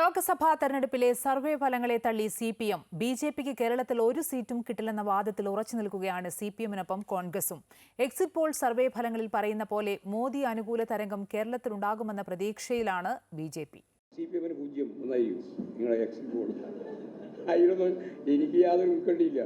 ലോക്സഭാ തെരഞ്ഞെടുപ്പിലെ സർവേ ഫലങ്ങളെ തള്ളി C P M. B J പിക്ക് കേരളത്തിൽ ഒരു സീറ്റും കിട്ടില്ലെന്ന വാദത്തിൽ ഉറച്ചു നിൽക്കുകയാണ് സി പി എമ്മിനൊപ്പം കോൺഗ്രസും. എക്സിറ്റ് പോൾ സർവേ ഫലങ്ങളിൽ പറയുന്ന പോലെ മോദി അനുകൂല തരംഗം കേരളത്തിലുണ്ടാകുമെന്ന പ്രതീക്ഷയിലാണ് B J P. C P എമ്മിന് പൂജ്യം എക്സിറ്റ് പോൾ. എനിക്ക് യാതൊരു ഉൾക്കണ്ടിയില്ല.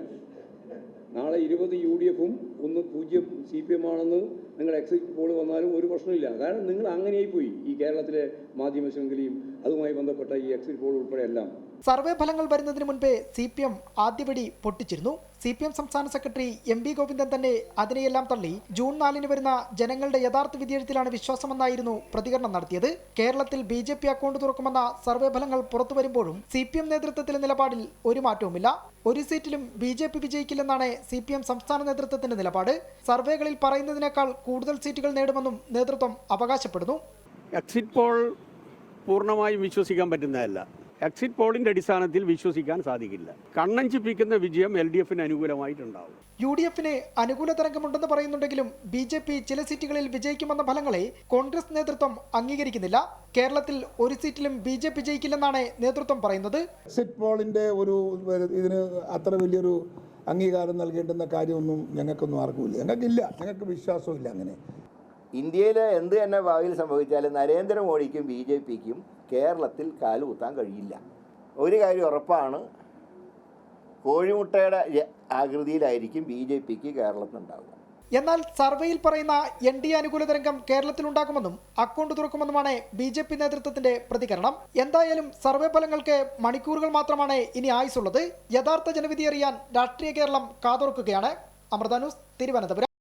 നാളെ ഇരുപത് യു ഡി എഫും ഒന്ന് പൂജ്യം സി പി എം ആണെന്ന് നിങ്ങൾ എക്സിറ്റ് പോൾ വന്നാലും ഒരു പ്രശ്നമില്ല കാരണം നിങ്ങൾ അങ്ങനെയായി പോയി ഈ കേരളത്തിലെ മാധ്യമ ശൃംഖലയും അതുമായി ബന്ധപ്പെട്ട ഈ എക്സിറ്റ് പോൾ ഉൾപ്പെടെ എല്ലാം. സർവേ ഫലങ്ങൾ വരുന്നതിന് മുൻപേ സി പി എം ആദ്യപടി പൊട്ടിച്ചിരുന്നു. സി പി എം സംസ്ഥാന സെക്രട്ടറി എം വി ഗോവിന്ദൻ തന്നെ അതിനെയെല്ലാം തള്ളി. ജൂൺ നാലിന് വരുന്ന ജനങ്ങളുടെ യഥാർത്ഥ വിധിയെഴുത്തിലാണ് വിശ്വാസമെന്നായിരുന്നു പ്രതികരണം നടത്തിയത്. കേരളത്തിൽ ബി ജെ പി അക്കൗണ്ട് തുറക്കുമെന്ന സർവേ ഫലങ്ങൾ പുറത്തു വരുമ്പോഴും സി പി എം നേതൃത്വത്തിലെ നിലപാടിൽ ഒരു മാറ്റവുമില്ല. ഒരു സീറ്റിലും ബി ജെ പി വിജയിക്കില്ലെന്നാണ് സി പി എം സംസ്ഥാന നേതൃത്വത്തിന്റെ നിലപാട്. സർവേകളിൽ പറയുന്നതിനേക്കാൾ കൂടുതൽ സീറ്റുകൾ നേടുമെന്നും നേതൃത്വം അവകാശപ്പെടുന്നു. എക്സിറ്റ് പോൾ പൂർണമായും വിശ്വസിക്കാൻ പറ്റുന്നതല്ല. എക്സിറ്റ് പോളിന്റെ അടിസ്ഥാനത്തിൽ വിശ്വസിക്കാൻ സാധിക്കില്ല. കണ്ണഞ്ചിപ്പിക്കുന്ന വിജയം എൽ ഡി എഫിന് അനുകൂലമായിട്ടുണ്ടാവും. യു ഡി എഫിന് അനുകൂല തരംഗമുണ്ടെന്ന് പറയുന്നുണ്ടെങ്കിലും ബി ജെ പി ചില സീറ്റുകളിൽ വിജയിക്കുമെന്ന ഫലങ്ങളെ കോൺഗ്രസ് നേതൃത്വം അംഗീകരിക്കുന്നില്ല. കേരളത്തിൽ ഒരു സീറ്റിലും ബി ജെ പി ജയിക്കില്ലെന്നാണ് നേതൃത്വം പറയുന്നത്. എക്സിറ്റ് പോളിന്റെ ഒരു ഒരു ഇതിന് അത്ര വലിയൊരു അംഗീകാരം നൽകേണ്ടുന്ന കാര്യമൊന്നും ഞങ്ങൾക്കൊന്നും ആർക്കുമില്ല. ഞങ്ങൾക്കില്ല. ഞങ്ങൾക്ക് വിശ്വാസമില്ല അങ്ങനെ. ഇന്ത്യയിൽ എന്ത് തന്നെ ഭാവിയിൽ സംഭവിച്ചാലും നരേന്ദ്രമോദിക്കും ബി ജെ പിക്കും കേരളത്തിൽ കാലുകുത്താൻ കഴിയില്ല. ഒരു കാര്യം ഉറപ്പാണ്. കോഴിമുട്ടയുടെ ആകൃതിയിലായിരിക്കും ബി ജെ പിക്ക് കേരളത്തിൽ ഉണ്ടാവുക എന്നാൽ സർവേയിൽ പറയുന്ന എൻ ഡി അനുകൂല തരംഗം കേരളത്തിലുണ്ടാകുമെന്നും അക്കൗണ്ട് തുറക്കുമെന്നുമാണ് ബി ജെ പി നേതൃത്വത്തിന്റെ പ്രതികരണം. എന്തായാലും സർവേ ഫലങ്ങൾക്ക് മണിക്കൂറുകൾ മാത്രമാണ് ഇനി ആയുസുള്ളത് യഥാർത്ഥ ജനവിധി അറിയാൻ രാഷ്ട്രീയ കേരളം കാതോർക്കുകയാണ് അമൃത ന്യൂസ് തിരുവനന്തപുരം.